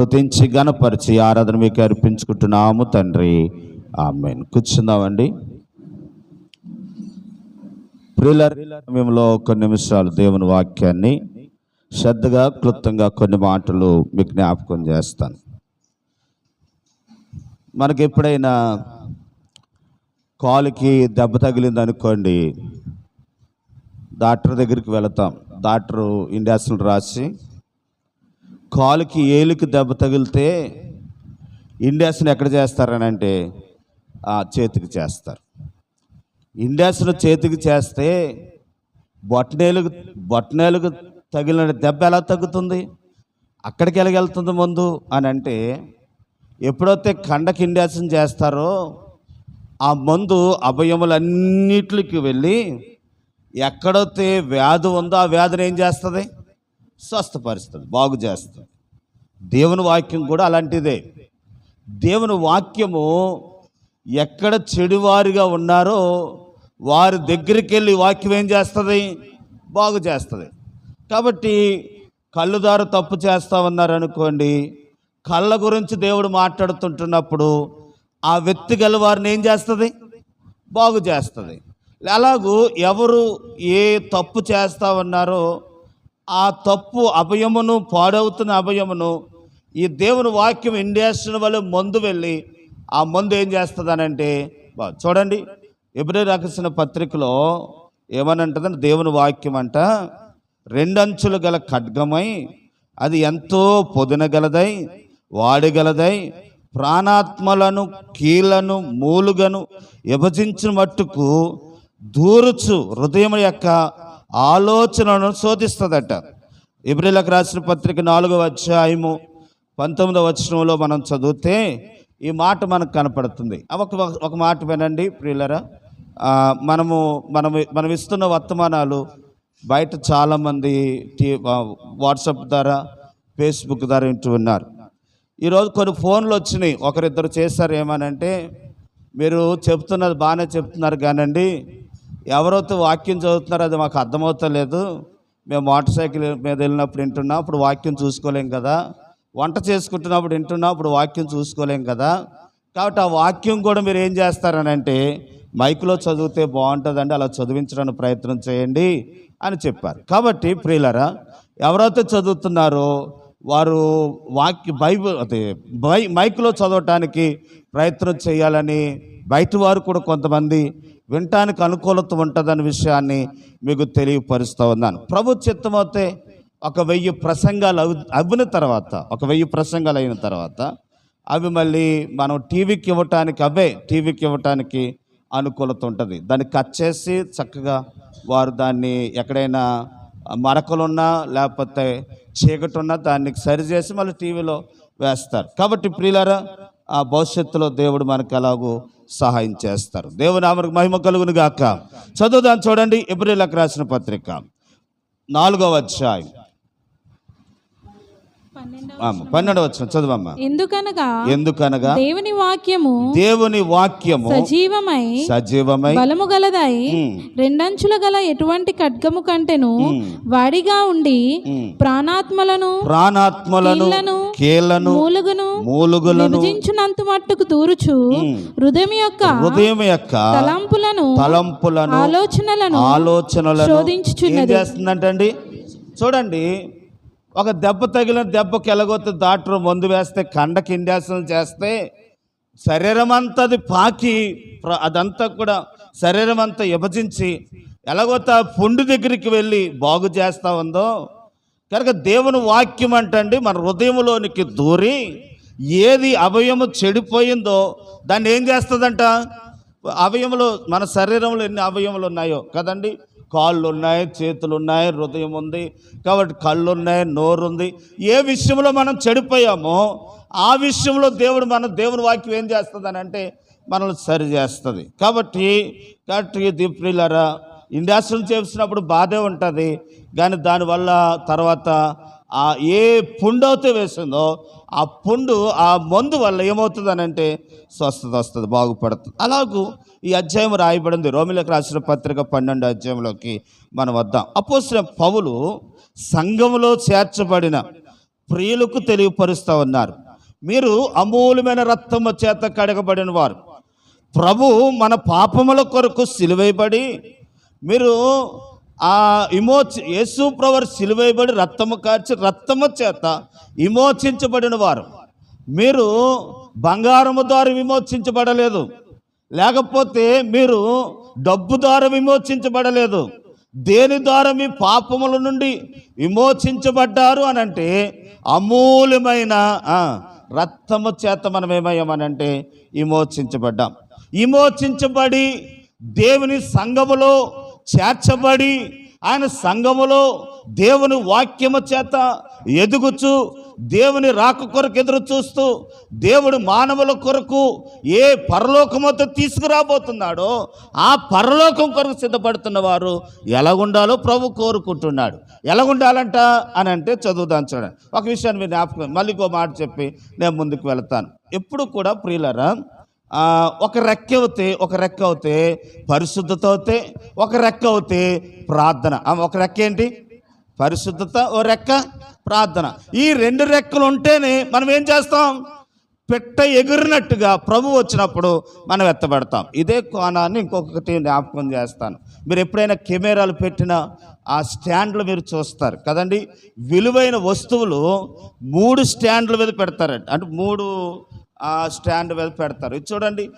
స్థుతించి గణపరిచి ఆరాధన మీకు అర్పించుకుంటున్నాము తండ్రి. ఆమెన్. కూర్చుందామండి. ప్రియులర్ సమయంలో కొన్ని నిమిషాలు దేవుని వాక్యాన్ని శ్రద్ధగా క్లుప్తంగా కొన్ని మాటలు మీకు జ్ఞాపకం చేస్తాను. మనకి ఎప్పుడైనా కాలుకి దెబ్బ తగిలింది అనుకోండి డాక్టర్ దగ్గరికి వెళతాం. డాక్టరు ఇండియాస్లు రాసి కాలుకి ఏలుకి దెబ్బ తగిలితే ఇండియాస్ని ఎక్కడ చేస్తారని అంటే ఆ చేతికి చేస్తారు. ఇండియాస్ను చేతికి చేస్తే బొట్టనేలుగు బొట్టనేలుగు తగిలిన దెబ్బ ఎలా తగ్గుతుంది? అక్కడికి ఎలాగెళ్తుంది ముందు అని అంటే ఎప్పుడైతే కండకి ఇండియాస్ని చేస్తారో ఆ మందు అభయములన్నిటికి వెళ్ళి ఎక్కడైతే వ్యాధి ఉందో ఆ వ్యాధిని ఏం చేస్తుంది? స్వస్థపరుస్తుంది బాగు చేస్తుంది. దేవుని వాక్యం కూడా అలాంటిదే. దేవుని వాక్యము ఎక్కడ చెడువారిగా ఉన్నారో వారి దగ్గరికి వెళ్ళి వాక్యం ఏం చేస్తుంది? బాగు చేస్తుంది. కాబట్టి కళ్ళుదారు తప్పు చేస్తామన్నారు అనుకోండి కళ్ళ గురించి దేవుడు మాట్లాడుతుంటున్నప్పుడు ఆ వ్యక్తి గల వారిని ఏం చేస్తుంది? బాగు చేస్తుంది. అలాగూ ఎవరు ఏ తప్పు చేస్తా ఉన్నారో ఆ తప్పు అభయమును పాడవుతున్న అభయమును ఈ దేవుని వాక్యం ఇండియాషన్ వల్ల మందు వెళ్ళి ఆ మందు ఏం చేస్తుందనంటే చూడండి ఎబ్రి రాసిన పత్రికలో ఏమనంటుందని దేవుని వాక్యం అంట రెండంచులు గల ఖడ్గమై అది ఎంతో పొదినగలదై వాడగలదై ప్రాణాత్మలను కీళ్ళను మూలుగను విభజించిన మట్టుకు దూరుచు హృదయం యొక్క ఆలోచనను శోధిస్తుందట. ఇబ్రిలకు రాసిన పత్రిక నాలుగవ అధ్యాయము పంతొమ్మిదవ వచనంలో మనం చదివితే ఈ మాట మనకు కనపడుతుంది. ఒక ఒక మాట వినండి ప్రియులరా. మనము మనం మనం ఇస్తున్న వర్తమానాలు బయట చాలామంది టీ వాట్సాప్ ద్వారా ఫేస్బుక్ ద్వారా వింటూ ఉన్నారు. ఈరోజు కొన్ని ఫోన్లు వచ్చినాయి. ఒకరిద్దరు చేశారు ఏమనంటే మీరు చెప్తున్నది బాగానే చెప్తున్నారు కానండి ఎవరైతే వాక్యం చదువుతున్నారో అది మాకు అర్థమవుతలేదు. మేము మోటార్ సైకిల్ మీద వెళ్ళినప్పుడు వింటున్నాం అప్పుడు వాక్యం చూసుకోలేం కదా. వంట చేసుకుంటున్నప్పుడు వింటున్నాం అప్పుడు వాక్యం చూసుకోలేం కదా. కాబట్టి ఆ వాక్యం కూడా మీరు ఏం చేస్తారనంటే మైక్లో చదివితే బాగుంటుందండి అలా చదివించడానికి ప్రయత్నం చేయండి అని చెప్పారు. కాబట్టి ప్రియులరా ఎవరైతే చదువుతున్నారో వారు వాక్య బైబుల్ అదే బై మైక్లో చదవటానికి ప్రయత్నం చేయాలని బయట వారు కూడా కొంతమంది వినటానికి అనుకూలత ఉంటుందన్న విషయాన్ని మీకు తెలియపరుస్తూ ఉన్నాను. ప్రభు చిత్తమైతే ఒక వెయ్యి ప్రసంగాలు అవి అవిన తర్వాత ఒక వెయ్యి ప్రసంగాలు అయిన తర్వాత అవి మళ్ళీ మనం టీవీకి ఇవ్వటానికి అవే టీవీకి ఇవ్వటానికి అనుకూలత ఉంటుంది. దాన్ని కట్ చేసి చక్కగా వారు దాన్ని ఎక్కడైనా మరకలున్నా లేకపోతే చీకటి ఉన్నా దాన్ని సరిచేసి మళ్ళీ టీవీలో వేస్తారు. కాబట్టి ప్రియులారా ఆ భవిష్యత్తులో దేవుడు మనకు ఎలాగో సహాయం చేస్తారు. దేవుని ఆమెకు మహిమ కలుగును గాక. చదువుదాం చూడండి ఎబ్రిలకు రాసిన పత్రిక. నాలుగవ అధ్యాయం. ఆమె పన్నెండవ వచ్చిన చదువమ్మా. ఎందుకనగా ఎందుకనగా? దేవుని వాక్యము దేవుని వాక్యము సజీవమై సజీవమై బలము గలదై ఉమ్, రెండంచుల గల ఎటువంటి ఖడ్గము కంటెను వాడిగా ఉండి. ప్రాణాత్మలను ప్రాణాత్మలను కీళ్ళను మూలుగును మూలుగులను విభజించునంత మట్టుకు దూరుచు. హృదయం యొక్క హృదయం యొక్క తలంపులను తలంపులను ఆలోచనలను ఆలోచనలను ఏం శోధించుచున్నది చేస్తుందంటండి చూడండి ఒక దెబ్బ తగిలిన దెబ్బకి ఎలాగొస్తే డాక్టర్ మందు వేస్తే కండకి ఇండాసనం చేస్తే శరీరం అంతా అది పాకి అదంతా కూడా శరీరం అంతా విభజించి ఎలాగొతే ఆ పుండు దగ్గరికి వెళ్ళి బాగు చేస్తా ఉందో కనుక దేవుని వాక్యం అంటండి మన హృదయంలోనికి దూరి ఏది అవయము చెడిపోయిందో దాన్ని ఏం చేస్తుందంట? అవయములు మన శరీరంలో ఎన్ని అవయములు ఉన్నాయో కదండి? కాళ్ళు ఉన్నాయి చేతులు ఉన్నాయి హృదయం ఉంది కాబట్టి కళ్ళు ఉన్నాయి నోరు ఉంది ఏ విషయంలో మనం చెడిపోయామో ఆ విషయంలో దేవుడు మన దేవుని వాక్యం ఏం చేస్తుంది అని అంటే మనల్ని సరి చేస్తుంది. కాబట్టి కాబట్టి దీప్రిలరా ఇండస్ట్రీలు చేసినప్పుడు బాధే ఉంటుంది. కానీ దానివల్ల తర్వాత ఆ ఏ పుండు అయితే వేసిందో ఆ పుండు ఆ మందు వల్ల ఏమవుతుంది అంటే స్వస్థత వస్తుంది బాగుపడుతుంది. అలాగూ ఈ అధ్యాయం రాయబడింది. రోమిలకు రాసిన పత్రిక పన్నెండు అధ్యాయంలోకి మనం వద్దాం. అపోసిన పౌలు సంఘములో చేర్చబడిన ప్రియులకు తెలియపరుస్తూ ఉన్నారు. మీరు అమూల్యమైన రక్తము చేత కడగబడిన వారు ప్రభు మన పాపముల కొరకు సిలువైబడి మీరు ఆ విమోచి యేసు ప్రవర్ సిలువైబడి రక్తము కార్చి రక్తము చేత విమోచించబడిన వారు. మీరు బంగారము ద్వారా విమోచించబడలేదు. లేకపోతే మీరు డబ్బు ద్వారా విమోచించబడలేదు. దేని ద్వారా మీ పాపముల నుండి విమోచించబడ్డారు అని అంటే అమూల్యమైన రక్తము చేత మనం ఏమయ్యామనంటే విమోచించబడ్డాం. విమోచించబడి దేవుని సంఘములో చేర్చబడి ఆయన సంఘములో దేవుని వాక్యము చేత ఎదుగుచు దేవుని రాక కొరకు ఎదురు చూస్తూ దేవుడు మానవుల కొరకు ఏ పరలోకమతో తీసుకురాబోతున్నాడో ఆ పరలోకం కొరకు సిద్ధపడుతున్న వారు ఎలాగుండాలో ప్రభు కోరుకుంటున్నాడు. ఎలాగుండాలంట అని అంటే చదువుదాం చూడండి. ఒక విషయాన్ని మీరు జ్ఞాపకం మళ్ళీ ఇంకో మాట చెప్పి నేను ముందుకు వెళ్తాను. ఎప్పుడు కూడా ప్రియులరా ఒక రెక్క అవుతే ఒక రెక్క అవుతే పరిశుద్ధత అవుతే ఒక రెక్క అవుతే ప్రార్థన. ఒక రెక్క ఏంటి? పరిశుద్ధత ఓ రెక్క ప్రార్థన. ఈ రెండు రెక్కలు ఉంటేనే మనం ఏం చేస్తాం? పెట్ట ఎగిరినట్టుగా ప్రభు వచ్చినప్పుడు మనం ఎత్తబడతాం. ఇదే కోణాన్ని ఇంకొకటి జ్ఞాపకం చేస్తాను. మీరు ఎప్పుడైనా కెమెరాలు పెట్టిన ఆ స్టాండ్లు మీరు చూస్తారు కదండి? విలువైన వస్తువులు మూడు స్టాండ్ల మీద పెడతారండి. అంటే మూడు స్టాండ్ మీద పెడతారు. ఇది చూడండి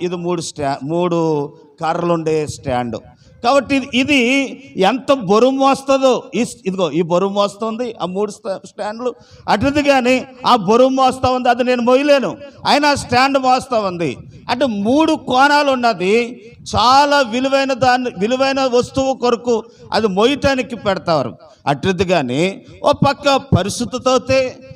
ఇది మూడు స్టా మూడు కర్రలు ఉండే స్టాండ్. కాబట్టి ఇది- ఇది ఎంత బరువు మోస్తుందో ఈ ఇదిగో ఈ బరువు మోస్తుంది ఆ మూడు స్టా- స్టాండ్లు. అటుది కానీ ఆ బరువు మోస్తూ ఉంది అది నేను మొయ్యలేను. అయినా స్టాండ్ మోస్తూ ఉంది. అంటే మూడు కోణాలు ఉన్నది చాలా విలువైన దాన్ని విలువైన వస్తువు కొరకు అది మొయ్యటానికి పెడతారు. అటుది కానీ ఓ పక్క పరిశుద్ధత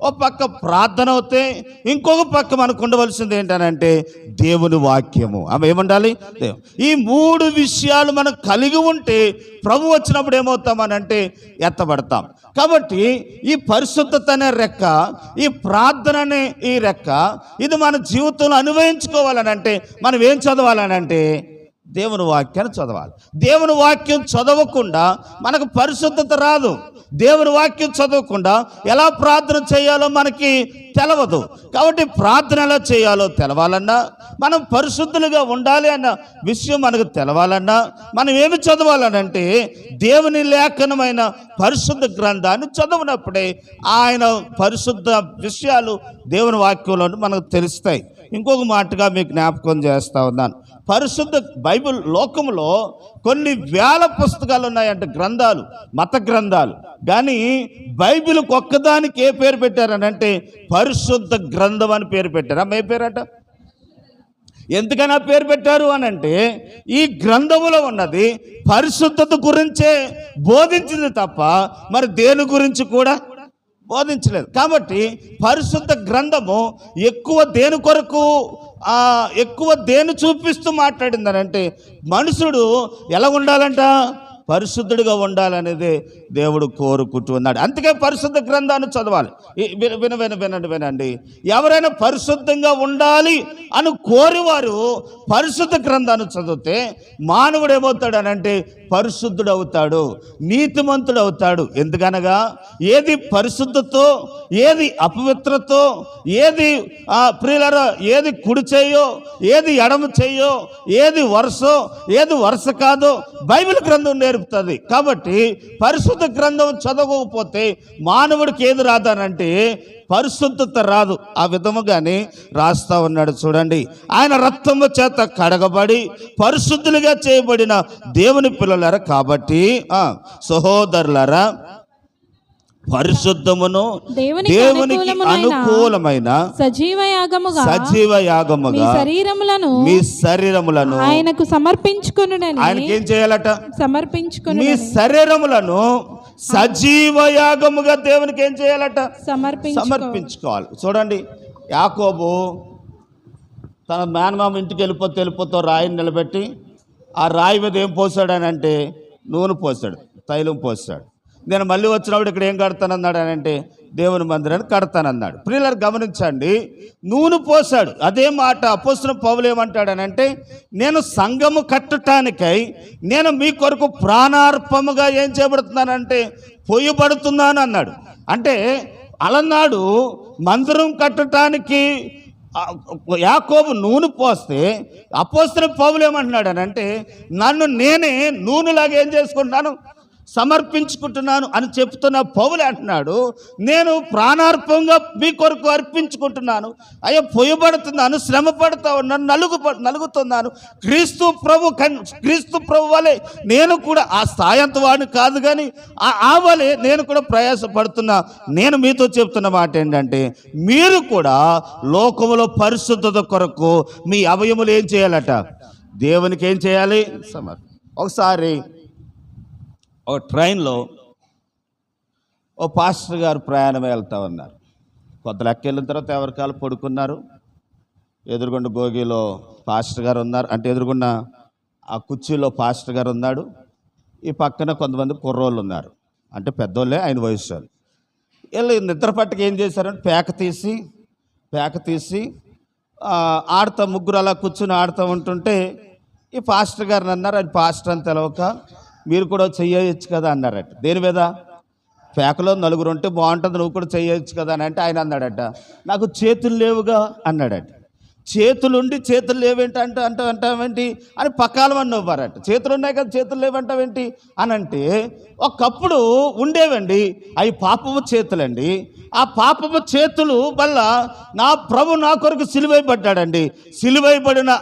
ఓ పక్క ప్రార్థన అవుతే ఇంకొక పక్క మనకు ఉండవలసింది ఏంటనంటే దేవుని వాక్యము. ఆమె ఏముండాలి? ఈ మూడు విషయాలు మనం కలిగి ఉంటే ప్రభు వచ్చినప్పుడు ఏమవుతామనంటే ఎత్తబడతాం. కాబట్టి ఈ పరిశుద్ధత అనే రెక్క ఈ ప్రార్థన అనే ఈ రెక్క ఇది మన జీవితంలో అనుభవించుకోవాలనంటే మనం ఏం చదవాలనంటే దేవుని వాక్యాన్ని చదవాలి. దేవుని వాక్యం చదవకుండా మనకు పరిశుద్ధత రాదు. దేవుని వాక్యం చదవకుండా ఎలా ప్రార్థన చేయాలో మనకి తెలవదు. కాబట్టి ప్రార్థన ఎలా చేయాలో తెలవాలన్నా మనం పరిశుద్ధులుగా ఉండాలి అన్న విషయం మనకు తెలవాలన్నా మనం ఏమి చదవాలనంటే దేవుని లేఖనమైన పరిశుద్ధ గ్రంథాన్ని చదవనప్పుడే ఆయన పరిశుద్ధ విషయాలు దేవుని వాక్యంలో మనకు తెలుస్తాయి. ఇంకొక మాటగా మీకు జ్ఞాపకం చేస్తూ ఉన్నాను. పరిశుద్ధ బైబిల్ లోకంలో కొన్ని వేల పుస్తకాలు ఉన్నాయంట గ్రంథాలు మత గ్రంథాలు. కానీ బైబిల్కి ఒక్కదానికి ఏ పేరు పెట్టారని అంటే పరిశుద్ధ గ్రంథం అని పేరు పెట్టారా. మే పేరట? ఎందుకని పేరు పెట్టారు అని అంటే ఈ గ్రంథములో ఉన్నది పరిశుద్ధత గురించే బోధించింది తప్ప మరి దేని గురించి కూడా? బోధించలేదు. కాబట్టి పరిశుద్ధ గ్రంథము ఎక్కువ దేని కొరకు ఎక్కువ దేని చూపిస్తూ మాట్లాడిందనంటే మనుషుడు ఎలా ఉండాలంట? పరిశుద్ధుడిగా ఉండాలనేది దేవుడు కోరుకుంటున్నాడు. అందుకే పరిశుద్ధ గ్రంథాన్ని చదవాలి. విన విన వినండి వినండి. ఎవరైనా పరిశుద్ధంగా ఉండాలి అని కోరివారు పరిశుద్ధ గ్రంథాన్ని చదివితే మానవుడు ఏమవుతాడు అని అంటే పరిశుద్ధుడు అవుతాడు నీతిమంతుడు అవుతాడు ఎందుకనగా ఏది పరిశుద్ధతో ఏది అపవిత్రతో ఏది ఆ, ఏది కుడి చేయో ఏది ఎడమ చేయో ఏది వరుసో ఏది వరుస కాదో బైబిల్ గ్రంథం నేర్పుతుంది కాబట్టి పరిశుద్ధ గ్రంథం చదవకపోతే మానవుడికి ఏది రాదానంటే పరిశుద్ధత రాదు. ఆ విధముగానే రాస్తా ఉన్నాడు చూడండి. ఆయన రక్తము చేత కడగబడి పరిశుద్ధులుగా చేయబడిన దేవుని పిల్లలరా కాబట్టి ఆ, సహోదరులరా పరిశుద్ధమును దేవునికి అనుకూలమైన సజీవ యాగముగా సజీవ యాగముగా శరీరములను మీ శరీరములను ఆయనకు సమర్పించుకొనుడని ఆయనకి ఏం చేయాలట? సమర్పించుకొను మీ శరీరములను సజీవ యాగముగా దేవునికి ఏం చేయాలట? సమర్పించు సమర్పించుకోవాలి. చూడండి యాకోబు తన మేనమామ ఇంటికి వెళ్ళిపోతే వెళ్ళిపోతే రాయిని నిలబెట్టి ఆ రాయి మీద ఏం పోసాడు అంటే నూనె పోసాడు తైలం పోసాడు. నేను మళ్ళీ వచ్చినప్పుడు ఇక్కడ ఏం కడతానన్నాడు అని అంటే దేవుని మందిరాన్ని కడతానన్నాడు. ప్రియులను గమనించండి నూనె పోసాడు అదే మాట అపోసిన పౌలు ఏమంటాడనంటే నేను సంఘము కట్టటానికై నేను మీ కొరకు ప్రాణార్పముగా ఏం చేయబడుతున్నానంటే పొయ్యబడుతున్నాను అన్నాడు. అంటే అలనాడు మందిరం కట్టడానికి యాకోబు నూనె పోస్తే అపోస్తున్న పౌలు ఏమంటున్నాడు అని అంటే నన్ను నేనే నూనెలాగా ఏం చేసుకుంటున్నాను సమర్పించుకుంటున్నాను అని చెప్తున్న పౌలు అంటున్నాడు నేను ప్రాణార్పంగా మీ కొరకు అర్పించుకుంటున్నాను. అయ్యో పొయ్యబడుతున్నాను శ్రమ పడుతూ ఉన్నాను నలుగు నలుగుతున్నాను. క్రీస్తు ప్రభు కన్ క్రీస్తు ప్రభు వలె నేను కూడా ఆ స్థాయంత వాడిని కాదు కానీ ఆ ఆ వలె నేను కూడా ప్రయాసపడుతున్నా. నేను మీతో చెప్తున్న మాట ఏంటంటే మీరు కూడా లోకములో పరిశుద్ధత కొరకు మీ అవయములు ఏం చేయాలట? దేవునికి ఏం చేయాలి? సమర్ ఒకసారి ఒక ట్రైన్లో ఓ పాస్టర్ గారు ప్రయాణం వెళ్తా ఉన్నారు. కొంత లెక్క వెళ్ళిన తర్వాత ఎవరికాలు పడుకున్నారు. ఎదురుగుండా భోగిలో పాస్టర్ గారు ఉన్నారు. అంటే ఎదురుగున్న ఆ కుర్చీలో పాస్టర్ గారు ఉన్నాడు. ఈ పక్కన కొంతమంది కుర్రోళ్ళు ఉన్నారు. అంటే పెద్దోళ్ళే ఆయన వయసు వాళ్ళు వీళ్ళు నిద్ర పట్టుకు ఏం చేశారంటే పేక తీసి పేక తీసి ఆడతా ముగ్గురు అలా కూర్చుని ఆడుతూ ఉంటుంటే ఈ పాస్టర్ గారిని అన్నారు ఆయన పాస్టర్ అని తెలవక మీరు కూడా చెయ్యొచ్చు కదా అన్నారట. దేని మీద? పేకలో నలుగురు ఉంటే బాగుంటుంది నువ్వు కూడా చేయవచ్చు కదా అని అంటే ఆయన అన్నాడట. నాకు చేతులు లేవుగా అన్నాడట. చేతులుండి చేతులు లేవేంటి అంటే అంటే అంటావేంటి అని పక్కాలమని నవ్వారట. చేతులు ఉన్నాయి కదా చేతులు లేవంటావేంటి అని అంటే ఒకప్పుడు ఉండేవండి అవి పాపము చేతులండి. ఆ పాపము చేతులు వల్ల నా ప్రభు నా కొరకు సిలువైపడ్డాడండి. సిలువైపడిన